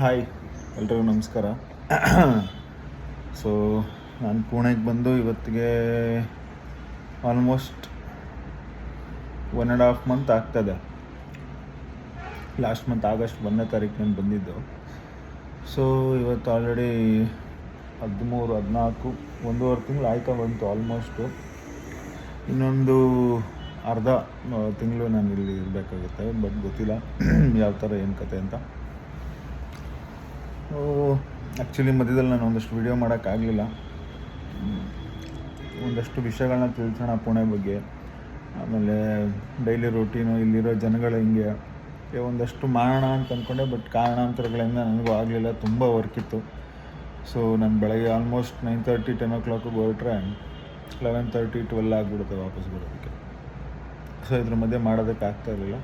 Hi, ಎಲ್ರಿಗೂ ನಮಸ್ಕಾರ. So ನಾನು ಪುಣೆಗೆ ಬಂದು ಇವತ್ತಿಗೆ almost one and half month ಆಗ್ತದೆ. ಲಾಸ್ಟ್ ಮಂತ್ ಆಗಸ್ಟ್ ಒಂದನೇ ತಾರೀಕು ನಾನು ಬಂದಿದ್ದು. ಸೊ ಇವತ್ತು ಆಲ್ರೆಡಿ ಹದಿಮೂರು, ಹದಿನಾಲ್ಕು, ಒಂದೂವರೆ ತಿಂಗಳು ಆಯ್ತಾ ಬಂತು ಆಲ್ಮೋಸ್ಟು ಇನ್ನೊಂದು ಅರ್ಧ ತಿಂಗಳು ನಾನು ಇಲ್ಲಿ ಇರಬೇಕಾಗುತ್ತೆ ಬಟ್ ಗೊತ್ತಿಲ್ಲ. ಯಾವ ಥರ ಏನು ಕತೆ ಅಂತ. ಆ್ಯಕ್ಚುಲಿ ಮಧ್ಯದಲ್ಲಿ ನಾನು ಒಂದಷ್ಟು ವಿಡಿಯೋ ಮಾಡೋಕ್ಕಾಗಲಿಲ್ಲ. ಒಂದಷ್ಟು ವಿಷಯಗಳನ್ನ ತಿಳಿಸೋಣ ಪುಣೆ ಬಗ್ಗೆ. ಆಮೇಲೆ ಡೈಲಿ ರೂಟೀನು ಇಲ್ಲಿರೋ ಜನಗಳು ಹಿಂಗೆ? ಒಂದಷ್ಟು ಮಾಡೋಣ ಅಂತ ಅಂದ್ಕೊಂಡೆ ಬಟ್ ಕಾರಣಾಂತರಗಳಿಂದ ನನಗೂ ಆಗಲಿಲ್ಲ. ತುಂಬ ವರ್ಕ್ ಇತ್ತು. ಸೊ ನಾನು ಬೆಳಗ್ಗೆ ಆಲ್ಮೋಸ್ಟ್ ನೈನ್ ತರ್ಟಿ ಟೆನ್ ಓ ಕ್ಲಾಕಿಗೆ ಹೊರಟ್ರೆ ಲೆವೆನ್ ತರ್ಟಿ ಟ್ವೆಲ್ ಆಗಿಬಿಡುತ್ತೆ ವಾಪಸ್ ಬರೋದಕ್ಕೆ. ಸೊ ಇದ್ರ ಮಧ್ಯೆ ಮಾಡೋದಕ್ಕೆ ಆಗ್ತಾ ಇರಲಿಲ್ಲ.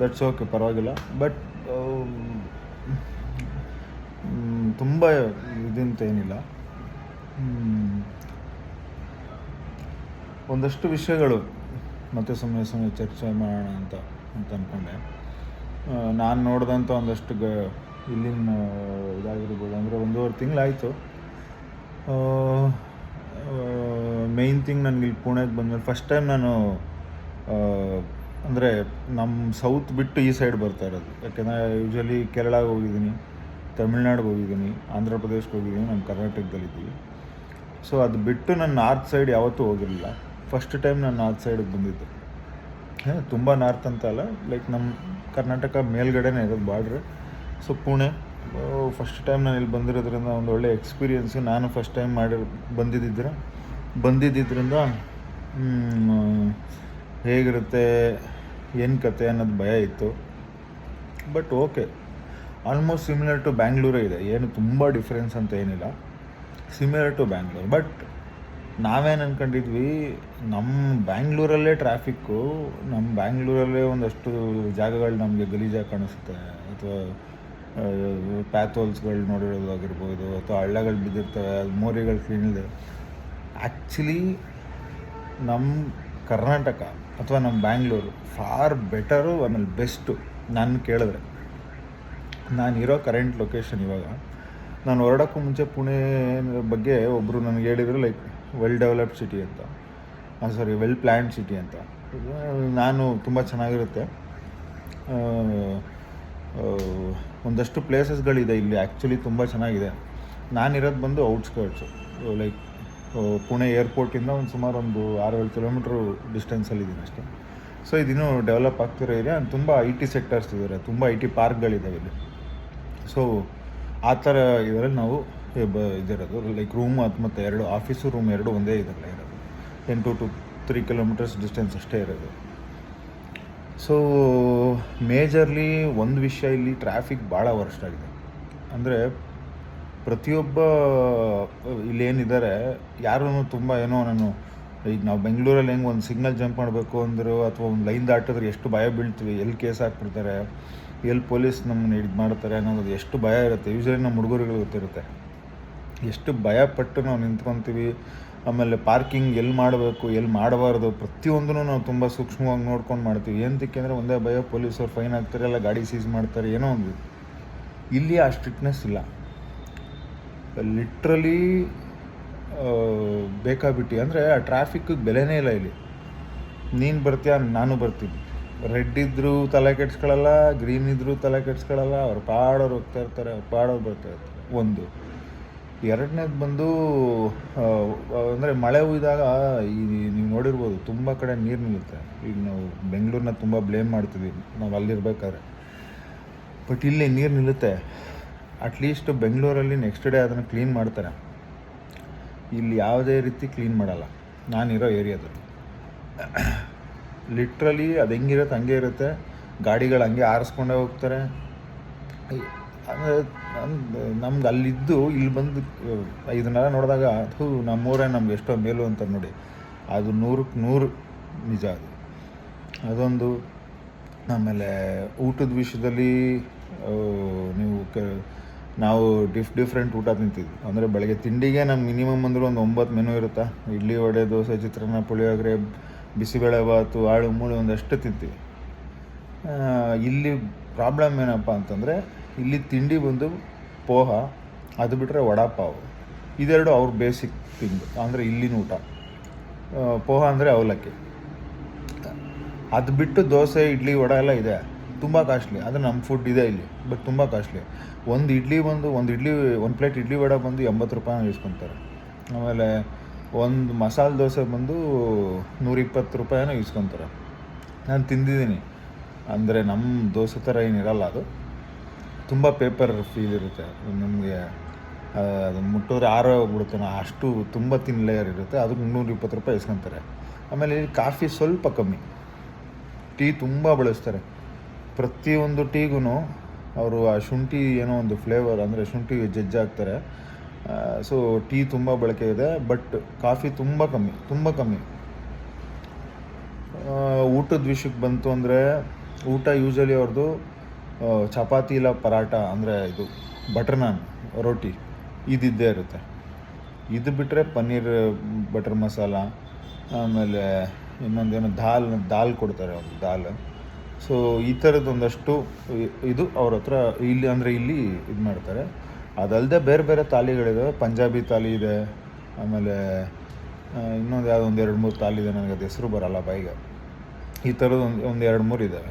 ದಟ್ಸ್ ಓಕೆ ಪರವಾಗಿಲ್ಲ. ಬಟ್ ತುಂಬ ಇದಂತ ಏನಿಲ್ಲ. ಒಂದಷ್ಟು ವಿಷಯಗಳು ಮತ್ತೆ ಸಮಯ ಸಮಯ ಚರ್ಚೆ ಮಾಡೋಣ ಅಂತ ಅಂತ ಅಂದ್ಕೊಂಡೆ ನಾನು ನೋಡಿದಂಥ ಒಂದಷ್ಟು ಗ, ಇಲ್ಲಿನ ಇದಾಗಿರ್ಬೋದು, ಅಂದರೆ ಒಂದೂವರೆ ತಿಂಗಳಾಯಿತು. ಮೇಯ್ನ್ ಥಿಂಗ್ ನನಗೆ ಇಲ್ಲಿ ಪುಣೆಗೆ ಬಂದಮೇಲೆ ಫಸ್ಟ್ ಟೈಮ್ ನಾನು ಅಂದರೆ ನಮ್ಮ ಸೌತ್ ಬಿಟ್ಟು ಈ ಸೈಡ್ ಬರ್ತಾ ಇರೋದು. ಯಾಕೆಂದರೆ ಯೂಶ್ವಲಿ ಕೇರಳಾಗೆ ಹೋಗಿದ್ದೀನಿ. ತಮಿಳ್ನಾಡಿಗೆ ಹೋಗಿದ್ದೀನಿ, ಆಂಧ್ರ ಪ್ರದೇಶಕ್ಕೆ ಹೋಗಿದ್ದೀನಿ, ನಾನು ಕರ್ನಾಟಕದಲ್ಲಿದ್ದೀವಿ ಸೊ ಅದು ಬಿಟ್ಟು ನಾನು ನಾರ್ತ್ ಸೈಡ್ ಯಾವತ್ತೂ ಹೋಗಿರಲಿಲ್ಲ. ಫಸ್ಟ್ ಟೈಮ್ ನಾನು ನಾರ್ತ್ ಸೈಡಿಗೆ ಬಂದಿದ್ದೆ. ತುಂಬ ನಾರ್ತ್ ಅಂತ ಅಲ್ಲ ಲೈಕ್ ನಮ್ಮ ಕರ್ನಾಟಕ ಮೇಲ್ಗಡೆನೇ ಇರೋದು border so Pune first time ನಾನು ಇಲ್ಲಿ ಬಂದಿರೋದ್ರಿಂದ ಒಂದು ಒಳ್ಳೆ ಎಕ್ಸ್ಪೀರಿಯೆನ್ಸು ನಾನು ಫಸ್ಟ್ ಟೈಮ್ ಮಾಡಿ ಬಂದಿದ್ದಿದ್ರೆ ಬಂದಿದ್ದರಿಂದ ಹೇಗಿರುತ್ತೆ, ಏನು ಕತೆ ಅನ್ನೋದು ಭಯ ಇತ್ತು. But okay almost similar to ಬ್ಯಾಂಗ್ಳೂರೇ ಇದೆ. ಏನು ತುಂಬ ಡಿಫ್ರೆನ್ಸ್ ಅಂತ ಏನಿಲ್ಲ. ಸಿಮಿಲರ್ ಟು ಬ್ಯಾಂಗ್ಳೂರ್ ಬಟ್ ನಾವೇನು ಅಂದ್ಕೊಂಡಿದ್ವಿ ನಮ್ಮ ಬ್ಯಾಂಗ್ಳೂರಲ್ಲೇ ಟ್ರಾಫಿಕ್ಕು ನಮ್ಮ ಬ್ಯಾಂಗ್ಳೂರಲ್ಲೇ ಒಂದಷ್ಟು ಜಾಗಗಳು ನಮಗೆ ಗಲೀಜಾಗಿ ಕಾಣಿಸುತ್ತೆ. ಅಥವಾ ಪ್ಯಾಥೋಲ್ಸ್ಗಳು ನೋಡಿರೋದಾಗಿರ್ಬೋದು, ಅಥವಾ ಹಳ್ಳಗಳು ಬಿದ್ದಿರ್ತವೆ ಅದು ಮೋರಿಗಳು ಕ್ಲೀನಿದೆ ಆ್ಯಕ್ಚುಲಿ ನಮ್ಮ ಕರ್ನಾಟಕ, ಅಥವಾ ನಮ್ಮ ಬ್ಯಾಂಗ್ಳೂರು ಫಾರ್ ಬೆಟರು ಆಮೇಲೆ ಬೆಸ್ಟು ನಾನು ಕೇಳಿದ್ರೆ. ನಾನು ಇರೋ ಕರೆಂಟ್ ಲೊಕೇಶನ್ ಇವಾಗ. ನಾನು ಹೊರಡೋಕ್ಕೂ ಮುಂಚೆ ಪುಣೆ ಬಗ್ಗೆ ಒಬ್ಬರು ನನಗೆ ಹೇಳಿದರು ಲೈಕ್ ವೆಲ್ ಡೆವಲಪ್ಡ್ ಸಿಟಿ ಅಂತ. ಸಾರಿ ವೆಲ್ ಪ್ಲ್ಯಾನ್ಡ್ ಸಿಟಿ ಅಂತ. ನಾನು ತುಂಬ ಚೆನ್ನಾಗಿರುತ್ತೆ. ಒಂದಷ್ಟು ಪ್ಲೇಸಸ್ಗಳಿದೆ ಇಲ್ಲಿ ಆ್ಯಕ್ಚುಲಿ ತುಂಬ ಚೆನ್ನಾಗಿದೆ. ನಾನಿರೋದು ಬಂದು ಔಟ್ಸ್ಕರ್ಟ್ಸು ಲೈಕ್ ಪುಣೆ ಏರ್ಪೋರ್ಟಿಂದ ಒಂದು ಸುಮಾರು ಒಂದು ಆರು ಏಳು ಕಿಲೋಮೀಟ್ರು ಡಿಸ್ಟೆನ್ಸಲ್ಲಿದ್ದೀನಿ ಅಷ್ಟೇ. ಸೊ ಇದಿನ್ನೂ ಡೆವಲಪ್ ಆಗ್ತಿರೋ ಏರಿಯಾ ತುಂಬ ಐ ಟಿ ಸೆಕ್ಟರ್ಸ್ ಇದ್ದಾರೆ ತುಂಬ ಐ ಟಿ ಪಾರ್ಕ್ಗಳಿದ್ದಾವೆ ಇಲ್ಲಿ. ಸೊ ಆ ಥರ ಇದರಲ್ಲಿ ನಾವು ಬ, ಇದಿರೋದು ಲೈಕ್ ರೂಮ್ ಅದು ಮತ್ತು ಎರಡು ಆಫೀಸು ರೂಮ್ ಎರಡು ಒಂದೇ ಇದರಲ್ಲ ಇರೋದು. Ten to two three kilometres distance ಅಷ್ಟೇ ಇರೋದು. ಸೊ ಮೇಜರ್ಲಿ ಒಂದು ವಿಷಯ ಇಲ್ಲಿ ಟ್ರಾಫಿಕ್ ಭಾಳ ವರ್ಸ್ಟ್ ಆಗಿದೆ. ಅಂದರೆ, ಪ್ರತಿಯೊಬ್ಬ ಇಲ್ಲೇನಿದ್ದಾರೆ ಯಾರೂ ತುಂಬ ಏನೋ ನಾನು, ಈಗ ನಾವು ಬೆಂಗಳೂರಲ್ಲಿ ಹೆಂಗೆ ಒಂದು ಸಿಗ್ನಲ್ ಜಂಪ್ ಮಾಡಬೇಕು ಅಂದರು, ಅಥವಾ ಒಂದು ಲೈನ್ ದಾಟಿದ್ರೆ ಎಷ್ಟು ಭಯ ಬೀಳ್ತೀವಿ, ಎಲ್ಲಿ ಕೇಸ್ ಹಾಕ್ಬಿಡ್ತಾರೆ ಎಲ್ಲಿ ಪೊಲೀಸ್ ನಮ್ಮನ್ನು ಇದು ಮಾಡ್ತಾರೆ ಅನ್ನೋದು ಎಷ್ಟು ಭಯ ಇರುತ್ತೆ. ಯೂಶ್ವಲಿ ನಮ್ಮ ಹುಡುಗರುಗಳು ಗೊತ್ತಿರುತ್ತೆ. ಎಷ್ಟು ಭಯಪಟ್ಟು ನಾವು ನಿಂತ್ಕೊತೀವಿ. ಆಮೇಲೆ ಪಾರ್ಕಿಂಗ್ ಎಲ್ಲಿ ಮಾಡಬೇಕು ಎಲ್ಲಿ ಮಾಡಬಾರ್ದು ಪ್ರತಿಯೊಂದೂ ನಾವು ತುಂಬ ಸೂಕ್ಷ್ಮವಾಗಿ ನೋಡ್ಕೊಂಡು ಮಾಡ್ತೀವಿ. ಏನಕ್ಕೆ ಅಂದರೆ ಒಂದೇ ಭಯ, ಪೊಲೀಸವ್ರು ಫೈನ್ ಹಾಕ್ತಾರೆ ಎಲ್ಲ ಗಾಡಿ ಸೀಸ್ ಮಾಡ್ತಾರೆ, ಏನೋ ಒಂದು. ಇಲ್ಲಿ ಆ ಸ್ಟ್ರಿಕ್ಟ್ನೆಸ್ ಇಲ್ಲ. ಲಿಟ್ರಲಿ ಬೇಕಾಬಿಟ್ಟು. ಅಂದರೆ ಆ ಟ್ರಾಫಿಕ್ಕಿಗೆ ಬೆಲೆನೇ ಇಲ್ಲ ಇಲ್ಲಿ. ನೀನು ಬರ್ತೀಯ, ನಾನು ಬರ್ತೀನಿ. ರೆಡ್ ಇದ್ದರೂ ತಲೆ ಕೆಡ್ಸ್ಕೊಳ್ಳಲ್ಲ ಗ್ರೀನ್ ಇದ್ದರೂ ತಲೆ ಕೆಡ್ಸ್ಕೊಳ್ಳಲ್ಲ ಅವ್ರು ಪಾಡೋರು ಹೋಗ್ತಾ ಇರ್ತಾರೆ, ಅವ್ರು ಪಾಡೋರು ಬರ್ತಾ ಇರ್ತಾರೆ. ಒಂದು. ಎರಡನೇದು ಬಂದು ಅಂದರೆ ಮಳೆ ಹುಯ್ದಾಗ ಈ ನೀವು ನೋಡಿರ್ಬೋದು, ತುಂಬ ಕಡೆ ನೀರು ನಿಲ್ಲುತ್ತೆ. ಈಗ ನಾವು ಬೆಂಗಳೂರನ್ನ ತುಂಬ ಬ್ಲೇಮ್ ಮಾಡ್ತೀವಿ ನಾವು ಅಲ್ಲಿರ್ಬೇಕಾದ್ರೆ. ಬಟ್ ಇಲ್ಲಿ ನೀರು ನಿಲ್ಲುತ್ತೆ. ಅಟ್ಲೀಸ್ಟ್ ಬೆಂಗಳೂರಲ್ಲಿ ನೆಕ್ಸ್ಟ್ ಡೇ ಅದನ್ನು ಕ್ಲೀನ್ ಮಾಡ್ತಾರೆ. ಇಲ್ಲಿ ಯಾವುದೇ ರೀತಿ ಕ್ಲೀನ್ ಮಾಡಲ್ಲ. ನಾನಿರೋ ಏರಿಯಾದಲ್ಲಿ. ಲಿಟ್ರಲಿ ಅದು ಹೆಂಗಿರುತ್ತೆ, ಹಂಗೆ ಇರುತ್ತೆ. ಗಾಡಿಗಳು ಹಂಗೆ ಆರಿಸ್ಕೊಂಡೇ ಹೋಗ್ತಾರೆ. ನಮ್ಗೆ ಅಲ್ಲಿದ್ದು ಇಲ್ಲಿ ಬಂದು ಇದನ್ನೆಲ್ಲ ನೋಡಿದಾಗ ಅದು ನಮ್ಮೂರೇ ನಮ್ಗೆ ಎಷ್ಟೋ ಮೇಲು ಅಂತ ನೋಡಿ. ಅದು ನೂರಕ್ಕೆ ನೂರು ನಿಜ ಅದು. ಅದೊಂದು, ಆಮೇಲೆ ಊಟದ ವಿಷಯದಲ್ಲಿ ನೀವು ಕ, ನಾವು ಡಿಫ್, ಡಿಫ್ರೆಂಟ್ ಊಟ ತಿಂತಿದ್ವಿ. ಅಂದರೆ ಬೆಳಗ್ಗೆ ತಿಂಡಿಗೆ ನಮ್ಗೆ ಮಿನಿಮಮ್ ಅಂದರೂ ಒಂದು ಒಂಬತ್ತು ಮೆನು ಇರುತ್ತಾ. ಇಡ್ಲಿ, ವಡೆ, ದೋಸೆ, ಚಿತ್ರಾನ್ನ, ಪುಳಿಯೋಗರೆ ಬಿಸಿಬೇಳೆ ಬಾತು ಆಳು, ಮೂಳು ಒಂದಷ್ಟು ತಿಂತೀವಿ. ಇಲ್ಲಿ ಪ್ರಾಬ್ಲಮ್ ಏನಪ್ಪ ಅಂತಂದರೆ, ಇಲ್ಲಿ ತಿಂಡಿ ಬಂದು ಪೋಹ, ಅದು ಬಿಟ್ಟರೆ ವಡಾಪಾವು. ಇದೆರಡು ಅವ್ರ ಬೇಸಿಕ್ ತಿಂದು ಅಂದರೆ ಇಲ್ಲಿನ ಊಟ. ಪೋಹ ಅಂದರೆ ಅವಲಕ್ಕಿ. ಅದು ಬಿಟ್ಟು ದೋಸೆ, ಇಡ್ಲಿ, ವಡೆ ಎಲ್ಲ ಇದೆ. ತುಂಬ ಕಾಸ್ಟ್ಲಿ ಅದು ನಮ್ಮ ಫುಡ್ ಇದೆ ಇಲ್ಲಿ ಬಟ್ ತುಂಬ ಕಾಸ್ಟ್ಲಿ ಒಂದು ಇಡ್ಲಿ ಬಂದು, ಒಂದು ಇಡ್ಲಿ, ಒಂದು ಪ್ಲೇಟ್ ಇಡ್ಲಿ ವಡೆ ಬಂದು ಎಂಬತ್ತು ರೂಪಾಯಿ ಇಸ್ಕೊತಾರೆ ಆಮೇಲೆ ಒಂದು ಮಸಾಲೆ ದೋಸೆ ಬಂದು ನೂರಿಪ್ಪತ್ತು ರೂಪಾಯಿನೋ ಇಸ್ಕೊತಾರೆ ನಾನು ತಿಂದಿದ್ದೀನಿ. ಅಂದರೆ ನಮ್ಮ ದೋಸೆ ಥರ ಏನಿರಲ್ಲ ಅದು. ತುಂಬ ಪೇಪರ್ ಫೀಲ್ ಇರುತ್ತೆ. ನಮಗೆ ಅದು ಬಿಡುತ್ತೆ ನಾ ಅಷ್ಟು ತುಂಬ ತಿನ್ ಲೇಯರ್ ಇರುತ್ತೆ. ಅದಕ್ಕೆ ನೂರಿಪ್ಪತ್ತು ರೂಪಾಯಿ ಇಸ್ಕೊತಾರೆ ಆಮೇಲೆ ಇಲ್ಲಿ ಕಾಫಿ ಸ್ವಲ್ಪ ಕಮ್ಮಿ. ಟೀ ತುಂಬ ಬಳಸ್ತಾರೆ. ಪ್ರತಿಯೊಂದು ಟೀಗೂ ಅವರು ಆ ಶುಂಠಿ ಏನೋ ಒಂದು ಫ್ಲೇವರ್ ಅಂದರೆ ಶುಂಠಿ ಜಜ್ಜಾಗ್ತಾರೆ ಸೊ ಟೀ ತುಂಬ ಬಳಕೆ ಇದೆ ಬಟ್ ಕಾಫಿ ತುಂಬ ಕಮ್ಮಿ ತುಂಬ ಕಮ್ಮಿ. ಊಟದ ವಿಷಯಕ್ಕೆ ಬಂತು ಅಂದರೆ, ಊಟ ಯೂಶಲಿ ಅವ್ರದ್ದು ಚಪಾತಿ ಇಲ್ಲ ಪರಾಟ ಅಂದರೆ ಇದು ಬಟರ್ ನಾನ್ ರೋಟಿ ಇದಿದ್ದೇ ಇರುತ್ತೆ. ಇದು ಬಿಟ್ಟರೆ ಪನ್ನೀರ್ ಬಟರ್ ಮಸಾಲ ಆಮೇಲೆ ಇನ್ನೊಂದೇನು ದಾಲ್ ದಾಲ್ ಕೊಡ್ತಾರೆ ಒಂದು ದಾಲ್. ಸೊ ಈ ಥರದ್ದು ಒಂದಷ್ಟು ಇದು ಅವ್ರ ಹತ್ರ, ಇಲ್ಲಿ ಅಂದರೆ ಇಲ್ಲಿ ಇದು ಮಾಡ್ತಾರೆ. ಅದಲ್ಲದೆ ಬೇರೆ ಬೇರೆ ತಾಲಿಗಳಿದಾವೆ ಪಂಜಾಬಿ ತಾಲಿ ಇದೆ, ಆಮೇಲೆ ಇನ್ನೊಂದು ಯಾವುದೋ ಒಂದು ಎರಡು ಮೂರು ತಾಲಿ ಇದೆ ನನಗೆ, ಅದು ಹೆಸರು ಬರಲ್ಲ ಬಾಯಿಗೆ. ಈ ಥರದ್ದು ಒಂದು ಒಂದು ಎರಡು ಮೂರು ಇದ್ದಾವೆ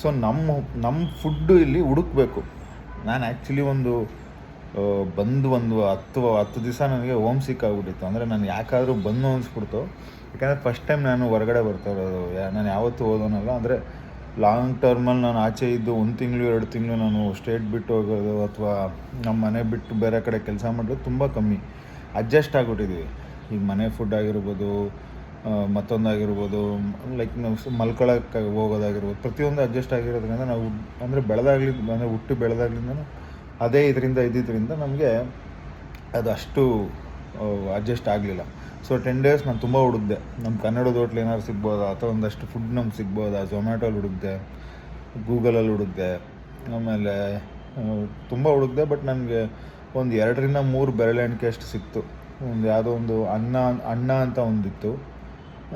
ಸೊ ನಮ್ಮ ನಮ್ಮ ಫುಡ್ಡು ಇಲ್ಲಿ ಹುಡುಕ್ಬೇಕು. ನಾನು ಆ್ಯಕ್ಚುಲಿ ಒಂದು ಬಂದು ಒಂದು ಹತ್ತು ಹತ್ತು ದಿವಸ ನನಗೆ ಹೋಮ್ ಸಿಕ್ ಆಗಿಬಿಟ್ಟಿತ್ತು. ಅಂದರೆ ನಾನು ಯಾಕಾದರೂ ಬಂದು ಅನಿಸ್ಬಿಡ್ತು. ಯಾಕಂದರೆ ಫಸ್ಟ್ ಟೈಮ್ ನಾನು ಹೊರಗಡೆ ಬರ್ತಾ ಇರೋದು. ನಾನು ಯಾವತ್ತೂ ಓದೋನಲ್ಲ ಅಂದರೆ ಲಾಂಗ್ ಟರ್ಮಲ್ಲಿ ನಾನು ಆಚೆ ಇದ್ದು ಒಂದು ತಿಂಗಳು, ಎರಡು ತಿಂಗಳು ನಾನು ಸ್ಟೇಟ್ ಬಿಟ್ಟು ಹೋಗೋದು ಅಥವಾ ನಮ್ಮ ಮನೆ ಬಿಟ್ಟು ಬೇರೆ ಕಡೆ ಕೆಲಸ ಮಾಡೋದು ತುಂಬ ಕಮ್ಮಿ. ಅಡ್ಜಸ್ಟ್ ಆಗಿಬಿಟ್ಟಿದ್ದೀವಿ ಈಗ ಮನೆ ಫುಡ್ ಆಗಿರ್ಬೋದು ಮತ್ತೊಂದಾಗಿರ್ಬೋದು ಲೈಕ್ ನಾವು ಮಲ್ಕೊಳ್ಳೋಕ್ಕೆ ಹೋಗೋದಾಗಿರ್ಬೋದು, ಪ್ರತಿಯೊಂದು ಅಡ್ಜಸ್ಟ್ ಆಗಿರೋದ್ರಿಂದ ನಾವು ಅಂದರೆ ಬೆಳೆದಾಗ್ಲಿ ಅಂದರೆ ಹುಟ್ಟು ಬೆಳೆದಾಗ್ಲಿಂದ ಅದೇ ಇದರಿಂದ ಇದ್ದಿದ್ದರಿಂದ ನಮಗೆ ಅದು ಅಷ್ಟು ಅಡ್ಜಸ್ಟ್ ಆಗಲಿಲ್ಲ. ಸೊ ಟೆನ್ ಡೇಸ್ ನಾನು ತುಂಬ ಹುಡುಕ್ದೆ. ನಮ್ಮ ಕನ್ನಡದ ಹೋಟ್ಲ್ ಏನಾದ್ರು ಸಿಗ್ಬೋದಾ? ಅಥವಾ ಒಂದಷ್ಟು ಫುಡ್ ನಮ್ಗೆ ಸಿಗ್ಬೋದಾ? ಝೊಮ್ಯಾಟೋಲಿ ಹುಡುಕ್ದೆ ಗೂಗಲಲ್ಲಿ ಹುಡುಕ್ದೆ, ಆಮೇಲೆ ತುಂಬ ಹುಡುಕ್ದೆ ಬಟ್ ನನಗೆ ಒಂದು ಎರಡರಿಂದ ಮೂರು ಬೆರಳೆಣಿಕೆ ಅಷ್ಟು ಸಿಕ್ತು. ಒಂದು ಯಾವುದೋ ಒಂದು ಅನ್ನ ಅಣ್ಣ ಅಂತ ಒಂದಿತ್ತು.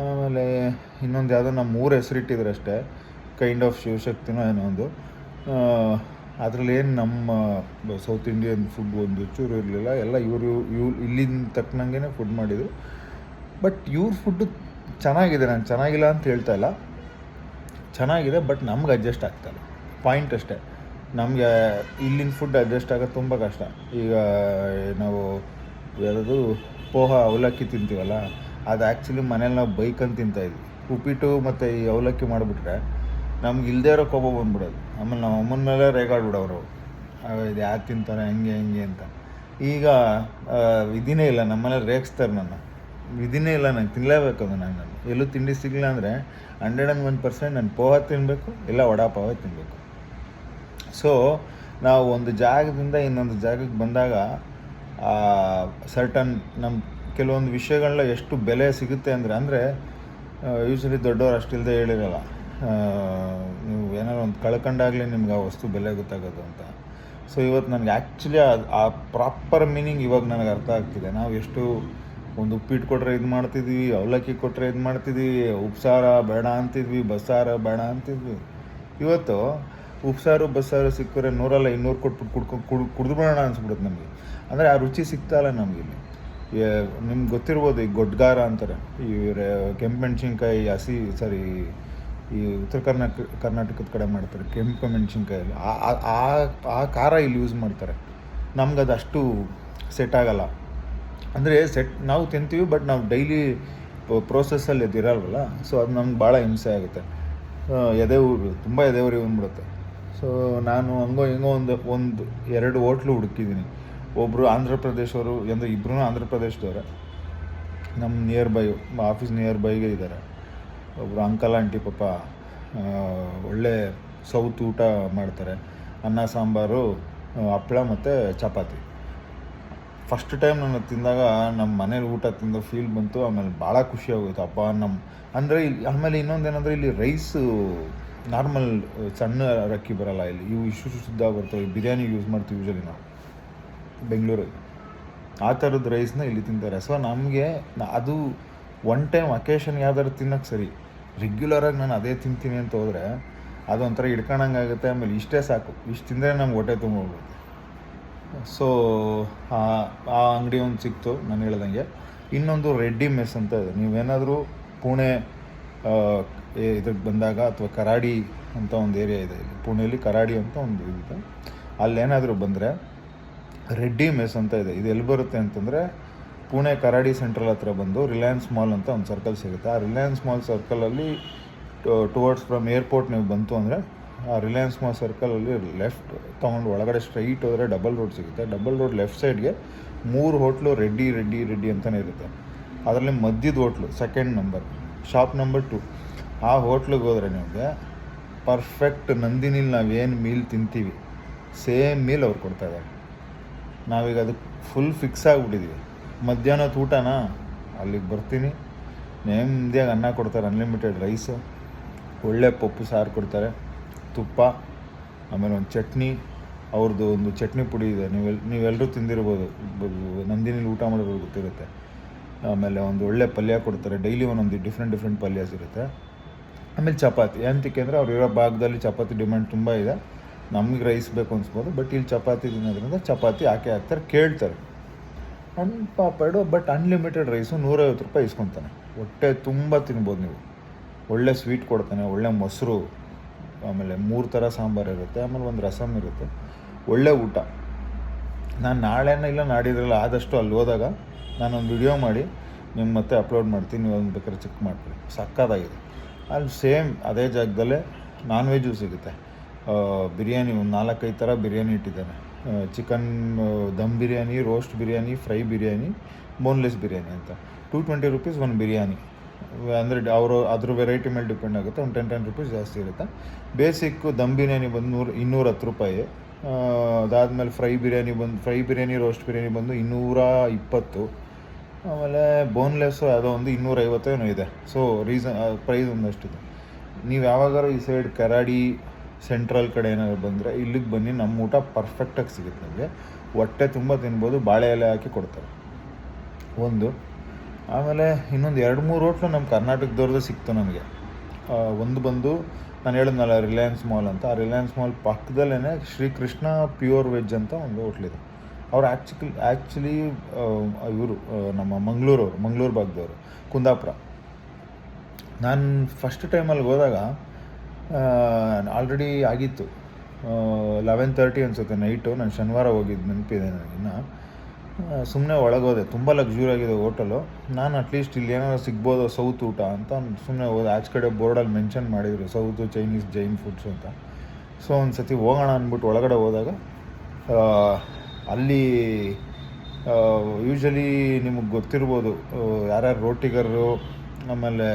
ಆಮೇಲೆ ಇನ್ನೊಂದು ಯಾವುದೋ ನಮ್ಮ ಮೂರು ಹೆಸರಿಟ್ಟಿದ್ರು ಅಷ್ಟೇ ಕೈಂಡ್ ಆಫ್ ಶಿವಶಕ್ತಿನೋ ಏನೋ ಒಂದು. ಅದರಲ್ಲಿ ಏನು ನಮ್ಮ ಸೌತ್ ಇಂಡಿಯನ್ ಫುಡ್ ಒಂದು ಚೂರು ಇರಲಿಲ್ಲ, ಎಲ್ಲ ಇವರು ಇವ್ ಇಲ್ಲಿನ ತಕ್ಕನಂಗೆ ಫುಡ್ ಮಾಡಿದರು. ಬಟ್ ಇವ್ರ ಫುಡ್ಡು ಚೆನ್ನಾಗಿದೆ, ನಾನು ಚೆನ್ನಾಗಿಲ್ಲ ಅಂತ ಹೇಳ್ತಾ ಇಲ್ಲ. ಚೆನ್ನಾಗಿದೆ ಬಟ್ ನಮ್ಗೆ ಅಡ್ಜಸ್ಟ್ ಆಗ್ತಾಯಿಲ್ಲ ಪಾಯಿಂಟ್ ಅಷ್ಟೇ. ನಮಗೆ ಇಲ್ಲಿನ ಫುಡ್ ಅಡ್ಜಸ್ಟ್ ಆಗೋದು ತುಂಬ ಕಷ್ಟ. ಈಗ, ನಾವು ಯಾವುದು ಪೋಹ ಅವಲಕ್ಕಿ ತಿಂತೀವಲ್ಲ, ಅದು ಆ್ಯಕ್ಚುಲಿ ಮನೇಲಿ ನಾವು ಬೈಕಂತ ತಿಂತಾಯಿದ್ವಿ ಉಪ್ಪಿಟ್ಟು ಮತ್ತು ಈ ಅವಲಕ್ಕಿ ಮಾಡಿಬಿಟ್ರೆ ನಮ್ಗೆ ಇಲ್ಲದೆ ಇರೋ ಕೋಪ ಬಂದ್ಬಿಡೋದು. ಆಮೇಲೆ ನಮ್ಮ ಅಮ್ಮನ ಮೇಲೆ ರೇಗಾಡ್ಬಿಡೋರು. ಇದು ಯಾರು ತಿಂತಾರೆ? ಹಂಗೆ, ಹೆಂಗೆ ಅಂತ. ಈಗ ವಿಧಿನೇ ಇಲ್ಲ. ನಮ್ಮನೇಲಿ ರೇಗಿಸ್ತಾರೆ ನನ್ನ. ವಿಧಿನೇ ಇಲ್ಲ. ನಂಗೆ ತಿನ್ನಲೇಬೇಕು ಅದು ನಾನು. ಎಲ್ಲೂ ತಿಂಡಿ ಸಿಗಲಿಲ್ಲ ಅಂದರೆ ಹಂಡ್ರೆಡ್ ಆ್ಯಂಡ್ ಒನ್ ಪರ್ಸೆಂಟ್ ನಾನು ಪೋಹ ತಿನ್ನಬೇಕು ಇಲ್ಲ ವಡಾಪಾವೇ ತಿನ್ನಬೇಕು ಸೊ ನಾವು ಒಂದು ಜಾಗದಿಂದ ಇನ್ನೊಂದು ಜಾಗಕ್ಕೆ ಬಂದಾಗ ಸರ್ಟನ್ ನಮ್ಮ ಕೆಲವೊಂದು ವಿಷಯಗಳನ್ನ ಎಷ್ಟು ಬೆಲೆ ಸಿಗುತ್ತೆ ಅಂದರೆ ಅಂದರೆ ಯೂಶ್ವಲಿ ದೊಡ್ಡವ್ರು ಅಷ್ಟಿಲ್ಲದೆ ಹೇಳಿರಲ್ಲ. ನೀವು ಏನಾದ್ರು ಒಂದು ಕಳ್ಕೊಂಡಾಗಲೇ ನಿಮ್ಗೆ ಆ ವಸ್ತು ಬೆಲೆ ಗೊತ್ತಾಗೋದು ಅಂತ. ಸೊ ಇವತ್ತು ನನಗೆ ಆ್ಯಕ್ಚುಲಿ ಆ ಪ್ರಾಪರ್ ಮೀನಿಂಗ್ ಇವಾಗ ನನಗೆ ಅರ್ಥ ಆಗ್ತಿದೆ. ನಾವು ಎಷ್ಟು ಒಂದು ಉಪ್ಪಿಟ್ಟು ಕೊಟ್ಟರೆ ಇದು ಮಾಡ್ತಿದ್ವಿ, ಅವಲಕ್ಕಿ ಕೊಟ್ಟರೆ ಇದು ಮಾಡ್ತಿದ್ವಿ, ಉಪ್ಸಾರ ಬೇಡ ಅಂತಿದ್ವಿ, ಬಸ್ಸಾರ ಬೇಡ ಅಂತಿದ್ವಿ. ಇವತ್ತು ಉಪ್ಸಾರು, ಬಸ್ಸಾರು ಸಿಕ್ಕರೆ ನೂರಲ್ಲ ಇನ್ನೂರು ಕೊಟ್ಬಿಟ್ಟು ಕುಡ್ಕೊಂಡು ಕುಡ್ ಕುಡಿದ್ಬಿಡೋಣ ಅನ್ಸ್ಬಿಡುತ್ತೆ ನಮಗೆ. ಅಂದರೆ ಆ ರುಚಿ ಸಿಗ್ತಾ ಇಲ್ಲ ನಮಗೆ ಗೊತ್ತಿರ್ಬೋದು ಈ ಗೊಡ್ಗಾರ ಅಂತಾರೆ. ಈ ರೇ- ಕೆಂಪು ಮೆಣಸಿನ್ಕಾಯಿ ಹಸಿ ಸಾರಿ ಈ ಉತ್ತರ ಕರ್ನಾಟಕ, ಕರ್ನಾಟಕದ ಕಡೆ ಮಾಡ್ತಾರೆ, ಕೆಂಪು ಮೆಣಸಿನ್ಕಾಯಲ್ಲಿ. ಆ- ಆ- ಖಾರ ಇಲ್ಲಿ ಯೂಸ್ ಮಾಡ್ತಾರೆ. ನಮ್ಗೆ ಅದು ಅಷ್ಟು ಸೆಟ್ ಆಗಲ್ಲ. ಅಂದರೆ ಸೆಟ್ ನಾವು ತಿಂತೀವಿ ಬಟ್ ನಾವು ಡೈಲಿ ಪ್ರೋಸೆಸ್ಸಲ್ಲಿ ಅದು ಇರಲ್ವಲ್ಲ? ಸೊ ಅದು ನಮ್ಗೆ ಭಾಳ ಹಿಂಸೆ ಆಗುತ್ತೆ. ಎದೆ ಊರು ತುಂಬ ಎದೆ ಉರಿ ಬಂದ್ಬಿಡುತ್ತೆ. ಸೊ ನಾನು ಹಂಗೋ, ಹಿಂಗೋ ಒಂದು ಒಂದು, ಎರಡು ಹೋಟ್ಲು ಹುಡುಕಿದ್ದೀನಿ. ಒಬ್ಬರು ಆಂಧ್ರ ಪ್ರದೇಶವರು ಅಂದರೆ ಇಬ್ಬರೂ ಆಂಧ್ರ ಪ್ರದೇಶದವ್ರೆ ನಮ್ಮ ನಿಯರ್ ಬೈ ಆಫೀಸ್ ನಿಯರ್ ಬೈಗೆ ಇದ್ದಾರೆ. ಒಬ್ಬರು ಅಂಕಲ್, ಆಂಟಿ, ಪಾಪ ಒಳ್ಳೆ ಸೌತ್ ಊಟ ಮಾಡ್ತಾರೆ. ಅನ್ನ, ಸಾಂಬಾರು ಹಪ್ಪಳ ಮತ್ತು ಚಪಾತಿ. ಫಸ್ಟ್ ಟೈಮ್ ನಾನು ತಿಂದಾಗ ನಮ್ಮ ಮನೇಲಿ ಊಟ ತಿಂದ ಫೀಲ್ ಬಂತು, ಆಮೇಲೆ ಭಾಳ ಖುಷಿ ಆಗೋಯ್ತು. ಅಪ್ಪ ನಮ್ಮ ಅಂದರೆ ಇಲ್ಲಿ ಆಮೇಲೆ ಇನ್ನೊಂದೇನೆಂದರೆ ಇಲ್ಲಿ ರೈಸು ನಾರ್ಮಲ್ ಸಣ್ಣ ಅಕ್ಕಿ ಬರಲ್ಲ ಇಲ್ಲಿ. ಇವು ಇಷ್ಟು ಶುದ್ಧ ಬರ್ತವೆ. ಬಿರಿಯಾನಿ ಯೂಸ್ ಮಾಡ್ತೀವಿ ಯೂಶಲಿ ನಾವು. ಬೆಂಗಳೂರಲ್ಲಿ. ಆ ಥರದ ರೈಸ್ನ ಇಲ್ಲಿ ತಿಂತಾರೆ. ಸೊ ನಮಗೆ ಅದು ಒನ್ ಟೈಮ್ ಅಕೇಶನ್ ಯಾವ್ದಾದ್ರು ತಿನ್ನೋಕ್ಕೆ ಸರಿ. ರೆಗ್ಯುಲರಾಗಿ ನಾನು ಅದೇ ತಿಂತೀನಿ ಅಂತ ಹೋದರೆ ಅದೊಂಥರ ಹಿಡ್ಕೊಳಂಗಾಗುತ್ತೆ ಆಮೇಲೆ ಇಷ್ಟೇ ಸಾಕು. ಇಷ್ಟು ತಿಂದರೆ ನಮ್ಗೆ ಹೊಟ್ಟೆ ತುಂಬ ಹೋಗುತ್ತೆ. ಸೊ ಆ ಆ ಅಂಗಡಿ ಒಂದು ಸಿಕ್ತು ನಾನು ಹೇಳ್ದಂಗೆ. ಇನ್ನೊಂದು ರೆಡ್ಡಿ ಮೆಸ್ ಅಂತ ಇದೆ. ನೀವೇನಾದರೂ ಪುಣೆ ಇದಕ್ಕೆ ಬಂದಾಗ ಅಥವಾ ಕರಾಡಿ ಅಂತ ಒಂದು ಏರಿಯಾ ಇದೆ. ಇಲ್ಲಿ ಪುಣೆಯಲ್ಲಿ ಕರಾಡಿ ಅಂತ ಒಂದು ಇದೆ ಅಲ್ಲೇನಾದರೂ ಬಂದರೆ ರೆಡ್ಡಿ ಮೆಸ್ ಅಂತ ಇದೆ. ಇದು ಎಲ್ಲಿ ಬರುತ್ತೆ ಅಂತಂದರೆ ಪುಣೆ ಕರಾಡಿ ಸೆಂಟ್ರಲ್ ಹತ್ರ ಬಂದು ರಿಲಯನ್ಸ್ ಮಾಲ್ ಅಂತ ಒಂದು ಸರ್ಕಲ್ ಸಿಗುತ್ತೆ. ಆ ರಿಲಯನ್ಸ್ ಮಾಲ್ ಸರ್ಕಲಲ್ಲಿ ಟುವರ್ಡ್ಸ್ ಫ್ರಮ್ ಏರ್ಪೋರ್ಟ್ ನೀವು ಬಂತು ಅಂದರೆ ಆ ರಿಲಯನ್ಸ್ ಮಾಲ್ ಸರ್ಕಲಲ್ಲಿ ಲೆಫ್ಟ್ ತೊಗೊಂಡು ಒಳಗಡೆ ಸ್ಟ್ರೈಟ್ ಹೋದರೆ ಡಬಲ್ ರೋಡ್ ಸಿಗುತ್ತೆ. ಡಬಲ್ ರೋಡ್ ಲೆಫ್ಟ್ ಸೈಡ್ಗೆ ಮೂರು ಹೋಟ್ಲು ರೆಡ್ಡಿ ರೆಡ್ಡಿ ರೆಡ್ಡಿ ಅಂತಲೇ ಇರುತ್ತೆ. ಅದರಲ್ಲಿ ಮಧ್ಯದ hotel second number shop number two ಆ ಹೋಟ್ಲಿಗೆ ಹೋದರೆ ನಿಮಗೆ ಪರ್ಫೆಕ್ಟ್ ನಂದಿನಿಲಿ ನಾವೇನು ಮೀಲ್ ತಿಂತೀವಿ ಸೇಮ್ ಮೀಲ್ ಅವ್ರು ಕೊಡ್ತಾಯಿದ್ದಾರೆ ನಾವೀಗ ಅದಕ್ಕೆ ಫುಲ್ ಫಿಕ್ಸ್ ಆಗಿಬಿಟ್ಟಿದ್ದೀವಿ ಮಧ್ಯಾಹ್ನದ ಊಟನ? ಅಲ್ಲಿಗೆ ಬರ್ತೀನಿ. ನೆಮ್ಮದಿಯಾಗಿ ಅನ್ನ ಕೊಡ್ತಾರೆ ಅನ್ಲಿಮಿಟೆಡ್ ರೈಸು ಒಳ್ಳೆ ಪಪ್ಪು ಸಾರು ಕೊಡ್ತಾರೆ, ತುಪ್ಪ, ಆಮೇಲೆ ಒಂದು ಚಟ್ನಿ. ಅವ್ರದ್ದು ಒಂದು ಚಟ್ನಿ ಪುಡಿ ಇದೆ. ನೀವೆಲ್ ನೀವೆಲ್ಲರೂ ತಿಂದಿರ್ಬೋದು. ನಂದಿನಲ್ಲಿ ನಂದಿನಿಲಿ ಊಟ ಮಾಡೋದು ಗೊತ್ತಿರುತ್ತೆ. ಆಮೇಲೆ ಒಂದು ಒಳ್ಳೆ ಪಲ್ಯ ಕೊಡ್ತಾರೆ. ಡೈಲಿ ಒಂದೊಂದು ಡಿಫ್ರೆಂಟ್ ಡಿಫ್ರೆಂಟ್ ಪಲ್ಯಸ್ ಇರುತ್ತೆ. ಆಮೇಲೆ ಚಪಾತಿ. ಎಂತಕ್ಕೆ ಅಂದರೆ ಅವ್ರು ಇರೋ ಭಾಗದಲ್ಲಿ ಚಪಾತಿ ಡಿಮ್ಯಾಂಡ್ ತುಂಬ ಇದೆ. ನಮಗೆ ರೈಸ್ ಬೇಕು ಅನ್ಸ್ಬೋದು, ಬಟ್ ಇಲ್ಲಿ ಚಪಾತಿ ತಿನ್ನೋದ್ರಿಂದ ಚಪಾತಿ ಹಾಕಿ ಹಾಕ್ತಾರೆ, ಕೇಳ್ತಾರೆ. ನನ್ನ ಪಾಪಡು ಬಟ್ ಅನ್ಲಿಮಿಟೆಡ್ ರೈಸು ನೂರೈವತ್ತು ರೂಪಾಯಿ ಇಸ್ಕೊತಾನೆ. ಹೊಟ್ಟೆ ತುಂಬ ತಿನ್ಬೋದು ನೀವು. ಒಳ್ಳೆ ಸ್ವೀಟ್ ಕೊಡ್ತಾನೆ, ಒಳ್ಳೆ ಮೊಸರು, ಆಮೇಲೆ ಮೂರು ಥರ ಸಾಂಬಾರು ಇರುತ್ತೆ, ಆಮೇಲೆ ಒಂದು ರಸಮ್ ಇರುತ್ತೆ. ಒಳ್ಳೆ ಊಟ. ನಾನು ನಾಳೆನೇ ಇಲ್ಲ, ನಾಡಿದ್ರಲ್ಲ ಆದಷ್ಟು ಅಲ್ಲಿ ಹೋದಾಗ ನಾನೊಂದು ವಿಡಿಯೋ ಮಾಡಿ ನಿಮ್ಮ ಮತ್ತೆ ಅಪ್ಲೋಡ್ ಮಾಡ್ತೀನಿ, ನೀವು ಒಂದು ಬೇಕಾದ್ರೆ ಚೆಕ್ ಮಾಡ್ಕೊಳ್ಳಿ. ಸಕ್ಕತ್ತಾಗಿದೆ. ಅಲ್ಲಿ ಸೇಮ್ ಅದೇ ಜಾಗದಲ್ಲೇ ನಾನ್ ವೆಜ್ಜು ಸಿಗುತ್ತೆ. ಬಿರಿಯಾನಿ ಒಂದು ನಾಲ್ಕೈದು ಥರ ಬಿರಿಯಾನಿ ಇಟ್ಟಿದ್ದಾನೆ chicken dum biryani, roast biryani, fry biryani boneless biryani ಅಂತ. ಟೂ ಟ್ವೆಂಟಿ ರುಪೀಸ್ ಒಂದು ಬಿರಿಯಾನಿ. ಅಂದರೆ ಅವರು, ಅದ್ರ ವೆರೈಟಿ ಮೇಲೆ ಡಿಪೆಂಡ್ ಆಗುತ್ತೆ. ಒಂದು ಟೆನ್ ಟೆನ್ ರುಪೀಸ್ ಜಾಸ್ತಿ ಇರುತ್ತೆ. ಬೇಸಿಕ್ಕು ದಮ್ ಬಿರಿಯಾನಿ ಬಂದು ನೂರು, ಇನ್ನೂರ ಹತ್ತು ರೂಪಾಯಿ. ಅದಾದಮೇಲೆ ಫ್ರೈ ಬಿರಿಯಾನಿ ಬಂದು, ಫ್ರೈ ಬಿರಿಯಾನಿ, ರೋಸ್ಟ್ ಬಿರಿಯಾನಿ ಬಂದು ಇನ್ನೂರ ಇಪ್ಪತ್ತು. ಆಮೇಲೆ ಬೋನ್ಲೆಸ್ಸು ಯಾವುದೋ ಒಂದು ಇನ್ನೂರೈವತ್ತೇನೋ ಇದೆ. ಸೊ ರೀಸನ್ ಪ್ರೈಸ್ ಒಂದಷ್ಟಿದೆ. ನೀವು ಯಾವಾಗಾರು ಈ ಸೈಡ್ ಕರಾಡಿ ಸೆಂಟ್ರಲ್ ಕಡೆ ಏನಾದ್ರು ಬಂದರೆ ಇಲ್ಲಿಗೆ ಬನ್ನಿ, ನಮ್ಮ ಊಟ ಪರ್ಫೆಕ್ಟಾಗಿ ಸಿಗುತ್ತೆ ನಿಮಗೆ. ಹೊಟ್ಟೆ ತುಂಬ ತಿನ್ಬೋದು, ಬಾಳೆ ಎಲೆ ಹಾಕಿ ಕೊಡ್ತಾರೆ. ಒಂದು. ಆಮೇಲೆ ಇನ್ನೊಂದು ಎರಡು ಮೂರು ಹೋಟ್ಲು ನಮ್ಮ ಕರ್ನಾಟಕದವ್ರದ್ದು ಸಿಕ್ತು ನಮಗೆ. ಒಂದು ಬಂದು ನಾನು ಹೇಳಿದ್ನಲ್ಲ ರಿಲಯನ್ಸ್ ಮಾಲ್ ಅಂತ. ಆ ರಿಲಯನ್ಸ್ ಮಾಲ್ ಪಕ್ಕದಲ್ಲೇ ಶ್ರೀಕೃಷ್ಣ ಪ್ಯೂರ್ ವೆಜ್ ಅಂತ ಒಂದು ಹೋಟ್ಲಿದೆ ಅವ್ರು ಆ್ಯಕ್ಚುಲಿ ಆ್ಯಕ್ಚುಲಿ ಇವರು ನಮ್ಮ ಮಂಗಳೂರವರು, ಮಂಗಳೂರು ಭಾಗದವರು, ಕುಂದಾಪುರ. ನಾನು ಫಸ್ಟ್ ಟೈಮಲ್ಲಿ ಹೋದಾಗ ಆಲ್ರೆಡಿ ಆಗಿತ್ತು. ಲೆವೆನ್ ತರ್ಟಿ ಅನಿಸುತ್ತೆ ನೈಟು ನಾನು ಶನಿವಾರ ಹೋಗಿದ್ದು ನೆನಪಿದೆ ನನಗಿನ್ನ ಸುಮ್ಮನೆ ಒಳಗೋದೆ. ತುಂಬ ಲಕ್ಸುರಿ ಆಗಿದೆ ಹೋಟೆಲು ನಾನು ಅಟ್ಲೀಸ್ಟ್ ಇಲ್ಲಿ ಏನಾದ್ರು ಸಿಗ್ಬೋದು ಸೌತ್ ಊಟ ಅಂತ ಸುಮ್ಮನೆ ಹೋದೆ. ಆಚೆ ಕಡೆ ಬೋರ್ಡಲ್ಲಿ ಮೆನ್ಷನ್ ಮಾಡಿದರು ಸೌತು ಚೈನೀಸ್ ಜೈನ್ ಫುಡ್ಸ್ ಅಂತ. ಸೊ ಒಂದು ಸತಿ ಹೋಗೋಣ ಅಂದ್ಬಿಟ್ಟು ಒಳಗಡೆ ಹೋದಾಗ ಅಲ್ಲಿ ಯೂಶಲಿ ನಿಮಗೆ ಗೊತ್ತಿರ್ಬೋದು ಯಾರ್ಯಾರು ರೋಟಿಗರು ಆಮೇಲೆ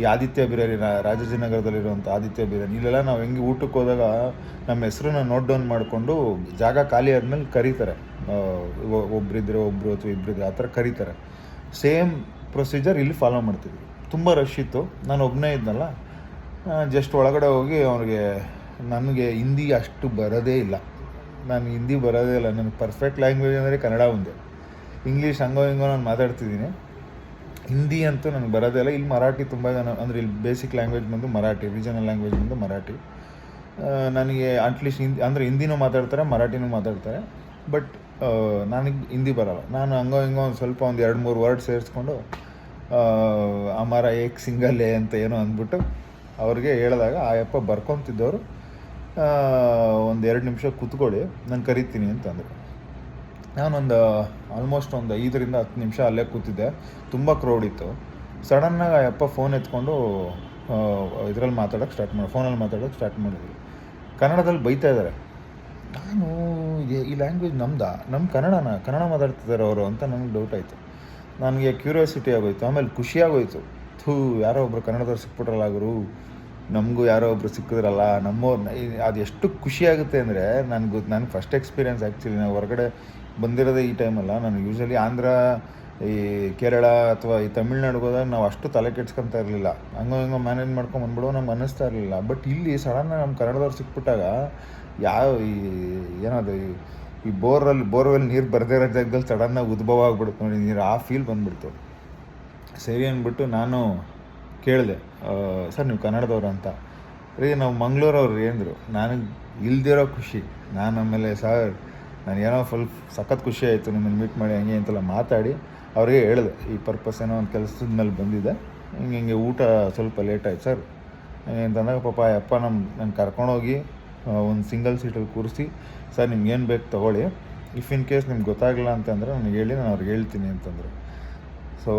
ಈ ಆದಿತ್ಯ ಬಿರಿಯಾನಿ ರಾಜಾಜಿನಗರದಲ್ಲಿರುವಂಥ ಆದಿತ್ಯ ಬಿರಿಯಾನಿ ಇಲ್ಲೆಲ್ಲ ನಾವು ಹೆಂಗೆ ಊಟಕ್ಕೆ ಹೋದಾಗ ನಮ್ಮ ಹೆಸ್ರನ್ನ ನೋಟ್ ಡೌನ್ ಮಾಡಿಕೊಂಡು ಜಾಗ ಖಾಲಿ ಆದಮೇಲೆ ಕರೀತಾರೆ. ಒಬ್ಬರಿದ್ರೆ ಒಬ್ಬರು ಅಥವಾ ಇಬ್ಬರಿದ್ರೆ ಆ ಥರ ಕರೀತಾರೆ. ಸೇಮ್ ಪ್ರೊಸೀಜರ್ ಇಲ್ಲಿ ಫಾಲೋ ಮಾಡ್ತಿದ್ವಿ. ತುಂಬ ರಶ್ ಇತ್ತು. ನಾನು ಒಬ್ಬನೇ ಇದ್ನಲ್ಲ ಜಸ್ಟ್ ಒಳಗಡೆ ಹೋಗಿ ಅವ್ರಿಗೆ ನನಗೆ ಹಿಂದಿ ಅಷ್ಟು ಬರೋದೇ ಇಲ್ಲ. ನಾನು ಹಿಂದಿ ಬರೋದೇ ಇಲ್ಲ. ನನಗೆ ಪರ್ಫೆಕ್ಟ್ ಲ್ಯಾಂಗ್ವೇಜ್ ಅಂದರೆ ಕನ್ನಡ ಒಂದೇ. ಇಂಗ್ಲೀಷ್ ಹಂಗೋ ಹಿಂಗೋ ನಾನು ಮಾತಾಡ್ತಿದ್ದೀನಿ. ಹಿಂದಿ ಅಂತೂ ನನಗೆ ಬರೋದೇ ಇಲ್ಲ. ಇಲ್ಲಿ ಮರಾಠಿ ತುಂಬ ಜನ, ಅಂದರೆ ಇಲ್ಲಿ ಬೇಸಿಕ್ ಲ್ಯಾಂಗ್ವೇಜ್ ಬಂದು ಮರಾಠಿ ರೀಜನಲ್ ಲ್ಯಾಂಗ್ವೇಜ್ ಬಂದು ಮರಾಠಿ. ನನಗೆ ಅಟ್ಲೀಸ್ಟ್ ಹಿಂದಿ, ಅಂದರೆ ಹಿಂದಿನೂ ಮಾತಾಡ್ತಾರೆ, ಮರಾಠಿನೂ ಮಾತಾಡ್ತಾರೆ. ಬಟ್ ನನಗೆ ಹಿಂದಿ ಬರಲ್ಲ. ನಾನು ಹಂಗೋ ಹಿಂಗೋ ಒಂದು ಸ್ವಲ್ಪ ಒಂದು ಎರಡು ಮೂರು ವರ್ಡ್ ಸೇರಿಸ್ಕೊಂಡು ಅಮರ ಏಕ್ ಸಿಂಗಲ್ಲೇ ಅಂತ ಏನೋ ಅಂದ್ಬಿಟ್ಟು ಅವ್ರಿಗೆ ಹೇಳಿದಾಗ ಆ ಯಪ್ಪ ಬರ್ಕೊತಿದ್ದವರು ಒಂದು ಎರಡು ನಿಮಿಷ ಕೂತ್ಕೊಳ್ಳಿ, ನಾನು ಕರಿತೀನಿ ಅಂತಂದರು ನಾನೊಂದು ಆಲ್ಮೋಸ್ಟ್ ಒಂದು ಐದರಿಂದ ಹತ್ತು ನಿಮಿಷ ಅಲ್ಲೇ ಕೂತಿದ್ದೆ. ತುಂಬ ಕ್ರೌಡ್ ಇತ್ತು. ಸಡನ್ನಾಗಿ ಆ ಫೋನ್ ಎತ್ಕೊಂಡು ಇದರಲ್ಲಿ ಮಾತಾಡೋಕ್ಕೆ ಸ್ಟಾರ್ಟ್ ಮಾಡಿ ಫೋನಲ್ಲಿ ಮಾತಾಡೋಕೆ ಸ್ಟಾರ್ಟ್ ಮಾಡಿದ್ವಿ. ಕನ್ನಡದಲ್ಲಿ ಬೈತಾ ಇದ್ದಾರೆ ನಾನು ಈ- ಲ್ಯಾಂಗ್ವೇಜ್ ನಮ್ದಾ? ನಮ್ಮ ಕನ್ನಡನ, ಕನ್ನಡ ಮಾತಾಡ್ತಿದ್ದಾರೆ ಅವರು ಅಂತ ನನಗೆ ಡೌಟ್ ಆಯಿತು. ನನಗೆ ಕ್ಯೂರಿಯಾಸಿಟಿ ಆಗೋಯ್ತು. ಆಮೇಲೆ ಖುಷಿಯಾಗೋಯ್ತು. ಥೂ, ಯಾರೋ ಒಬ್ಬರು ಕನ್ನಡದವ್ರು ಸಿಕ್ಬಿಟ್ರಲ್ಲ ಗುರು. ನಮಗೂ ಯಾರೋ ಒಬ್ರು ಸಿಕ್ಕಿದ್ರಲ್ಲ ನಮ್ಮವ್ರು ಅದು ಎಷ್ಟು ಖುಷಿಯಾಗುತ್ತೆ ಅಂದರೆ, ನನಗೆ ನನಗೆ ಫಸ್ಟ್ ಎಕ್ಸ್ಪೀರಿಯನ್ಸ್ ಆ್ಯಕ್ಚುಲಿ ನಾವು ಹೊರಗಡೆ ಬಂದಿರೋದೇ ಈ ಟೈಮಲ್ಲ ನಾನು ಯೂಶಲಿ ಆಂಧ್ರ, ಈ ಕೇರಳ ಅಥವಾ ಈ ತಮಿಳ್ನಾಡಿಗೆ ಹೋದಾಗ ನಾವು ಅಷ್ಟು ತಲೆ ಕೆಡ್ಸ್ಕೊತಾ ಇರಲಿಲ್ಲ. ಹಂಗೋ ಹಿಂಗೋ ಮ್ಯಾನೇಜ್ ಮಾಡ್ಕೊಂಡು ಬಂದ್ಬಿಡೋ ನಮ್ಗೆ ಅನ್ನಿಸ್ತಾ ಇರಲಿಲ್ಲ. ಬಟ್ ಇಲ್ಲಿ ಸಡನ್ ನಮ್ಮ ಕನ್ನಡದವ್ರು ಸಿಕ್ಬಿಟ್ಟಾಗ ಯಾವ ಈ ಏನದು ಈ- ಈ ಬೋರಲ್ಲಿ ಬೋರ್ವೆಲ್ ನೀರು ಬರದೇ ಇರೋ ಜಾಗದಲ್ಲಿ ಸಡನ್ನಾಗಿ ಉದ್ಭವ ಆಗ್ಬಿಡ್ತು ನೋಡಿ, ನೀರು ಆ ಫೀಲ್ ಬಂದ್ಬಿಡ್ತು. ಸರಿ ಅಂದ್ಬಿಟ್ಟು ನಾನು ಕೇಳಿದೆ ಸರ್ ನೀವು ಕನ್ನಡದವ್ರು ಅಂತ. ರೀ, ನಾವು ಮಂಗಳೂರವ್ರು ಏಂದರು ನನಗೆ ಇಲ್ದಿರೋ ಖುಷಿ. ನಾನು ಆಮೇಲೆ, ಸರ್ ನಾನು ಏನೋ ಫುಲ್ ಸಖತ್ ಖುಷಿ ಆಯಿತು ನಿಮ್ಮನ್ನು ಮೀಟ್ ಮಾಡಿ ಹಂಗೆ ಅಂತೆಲ್ಲ ಮಾತಾಡಿ. ಅವರಿಗೆ ಹೇಳಿದೆ, ಈ ಪರ್ಪಸ್ ಏನೋ ಒಂದು ಕೆಲಸದ ಮೇಲೆ ಬಂದಿದೆ. ಹಿಂಗೆ ಹಿಂಗೆ ಊಟ ಸ್ವಲ್ಪ ಲೇಟ್ ಆಯ್ತು ಸರ್ ಅಂತಂದಾಗ ಪಾಪ ಅಪ್ಪ ನಮ್ಮ ನಾನು ಕರ್ಕೊಂಡೋಗಿ ಒಂದು ಸಿಂಗಲ್ ಸೀಟಲ್ಲಿ ಕೂರಿಸಿ ಸರ್ ನಿಮ್ಗೇನು ಬೇಕು ತೊಗೊಳ್ಳಿ. ಇಫ್ ಇನ್ ಕೇಸ್ ನಿಮ್ಗೆ ಗೊತ್ತಾಗಲಿಲ್ಲ ಅಂತಂದರೆ ನನಗೆ ಹೇಳಿ, ನಾನು ಅವ್ರಿಗೆ ಹೇಳ್ತೀನಿ ಅಂತಂದರು. ಸೊ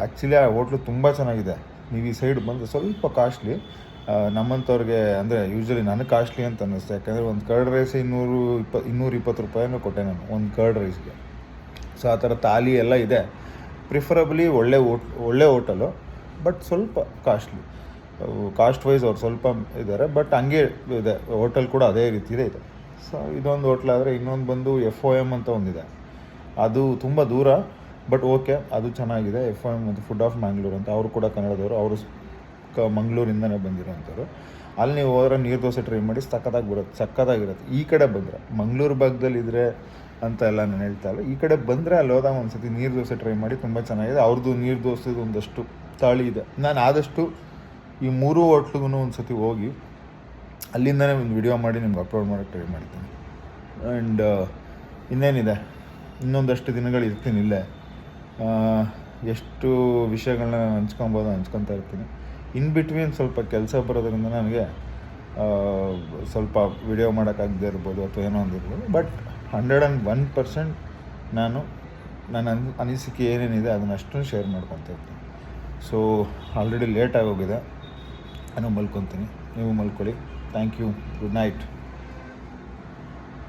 ಆ್ಯಕ್ಚುಲಿ ಆ ಹೋಟ್ಲು ತುಂಬ ಚೆನ್ನಾಗಿದೆ. ನೀವು ಈ ಸೈಡ್ ಬಂದು ಸ್ವಲ್ಪ ಕಾಸ್ಟ್ಲಿ ನಮ್ಮಂಥವ್ರಿಗೆ ಅಂದರೆ ಯೂಶ್ವಲಿ ನನಗೆ ಕಾಸ್ಟ್ಲಿ ಅಂತ ಅನ್ನಿಸ್ತು. ಯಾಕಂದರೆ ಒಂದು ಕರ್ಡ್ ರೈಸ್ ಇನ್ನೂರು ಇಪ್ಪ, ಇನ್ನೂರು ಇಪ್ಪತ್ತು ರೂಪಾಯಿನೂ ಕೊಟ್ಟೆ ನಾನು, ಒಂದು ಕರ್ಡ್ ರೈಸ್ಗೆ ಸೊ ಆ ಥರ ತಾಲಿ ಎಲ್ಲ ಇದೆ. ಪ್ರಿಫರಬ್ಲಿ ಒಳ್ಳೆ ಓಟ್ ಒಳ್ಳೆ ಹೋಟಲು ಬಟ್ ಸ್ವಲ್ಪ ಕಾಸ್ಟ್ಲಿ ಕಾಸ್ಟ್ ವೈಸ್ ಅವ್ರು ಸ್ವಲ್ಪ ಇದ್ದಾರೆ ಬಟ್ ಹಂಗೆ ಇದೆ. ಹೋಟೆಲ್ ಕೂಡ ಅದೇ ರೀತಿಯೇ ಇದೆ. ಸೊ ಇದೊಂದು ಹೋಟ್ಲ್ ಆದರೆ ಇನ್ನೊಂದು ಬಂದು ಎಫ್ ಒ ಎಂ ಅಂತ ಒಂದಿದೆ. ಅದು ತುಂಬ ದೂರ ಬಟ್ ಓಕೆ ಅದು ಚೆನ್ನಾಗಿದೆ. ಎಫ್ ಒ ಎಂ ಮತ್ತು ಫುಡ್ ಆಫ್ ಮ್ಯಾಂಗ್ಳೂರ್ ಅಂತ. ಅವರು ಕೂಡ ಕನ್ನಡದವರು. ಅವರು ಕ ಮಂಗಳೂರಿಂದನೇ ಬಂದಿರೋಂಥವ್ರು. ಅಲ್ಲಿ ನೀವು ಹೋದ್ರೆ ನೀರು ದೋಸೆ ಟ್ರೈ ಮಾಡಿ ಸಕ್ಕತ್ತಾಗಿ ಬರುತ್ತೆ ಸಕ್ಕತ್ತಾಗಿರುತ್ತೆ. ಈ ಕಡೆ ಬಂದರೆ, ಮಂಗಳೂರು ಭಾಗದಲ್ಲಿ ಇದ್ರೆ ಅಂತ ಎಲ್ಲ ನಾನು ಹೇಳ್ತಾ ಇಲ್ಲ. ಈ ಕಡೆ ಬಂದರೆ ಅಲ್ಲಿ ಹೋದಾಗ ಒಂದು ಸತಿ ನೀರು ದೋಸೆ ಟ್ರೈ ಮಾಡಿ ತುಂಬ ಚೆನ್ನಾಗಿದೆ. ಅವ್ರದ್ದು ನೀರು ದೋಸೆದು ಒಂದಷ್ಟು ತಾಳಿ ಇದೆ. ನಾನು ಆದಷ್ಟು ಈ ಮೂರು ಹೋಟ್ಲಿಗೂ ಒಂದು ಸತಿ ಹೋಗಿ ಅಲ್ಲಿಂದನೇ ಒಂದು ವಿಡಿಯೋ ಮಾಡಿ ನಿಮ್ಗೆ ಅಪ್ಲೋಡ್ ಮಾಡೋಕ್ಕೆ ಟ್ರೈ ಮಾಡ್ತೀನಿ. ಆ್ಯಂಡ್ ಇನ್ನೇನಿದೆ? ಇನ್ನೊಂದಷ್ಟು ದಿನಗಳು ಇರ್ತೀನಿ ಇಲ್ಲೇ. ಎಷ್ಟು ವಿಷಯಗಳನ್ನ ನಾನು ಹಂಚ್ಕೊಬೋದು ಹಂಚ್ಕೊತಾ ಇರ್ತೀನಿ. ಇನ್ ಬಿಟ್ವೀನ್ ಸ್ವಲ್ಪ ಕೆಲಸ ಬರೋದ್ರಿಂದ ನನಗೆ ಸ್ವಲ್ಪ ವಿಡಿಯೋ ಮಾಡೋಕ್ಕಾಗದೇ ಇರ್ಬೋದು ಅಥವಾ ಏನೋ ಒಂದು ಇರ್ಬೋದು. But hundred and one percent ನಾನು ನನ್ನ ಅನ್, ಅನಿಸಿಕೆ ಏನೇನಿದೆ ಅದನ್ನ ಅಷ್ಟನ್ನು ಶೇರ್ ಮಾಡ್ಕೊತಾ ಇರ್ತೀನಿ. ಸೊ ಆಲ್ರೆಡಿ ಲೇಟ್ ಆಗೋಗಿದೆ ನಾನು ಮಲ್ಕೊತೀನಿ. ನೀವು ಮಲ್ಕೊಳ್ಳಿ. Thank you good night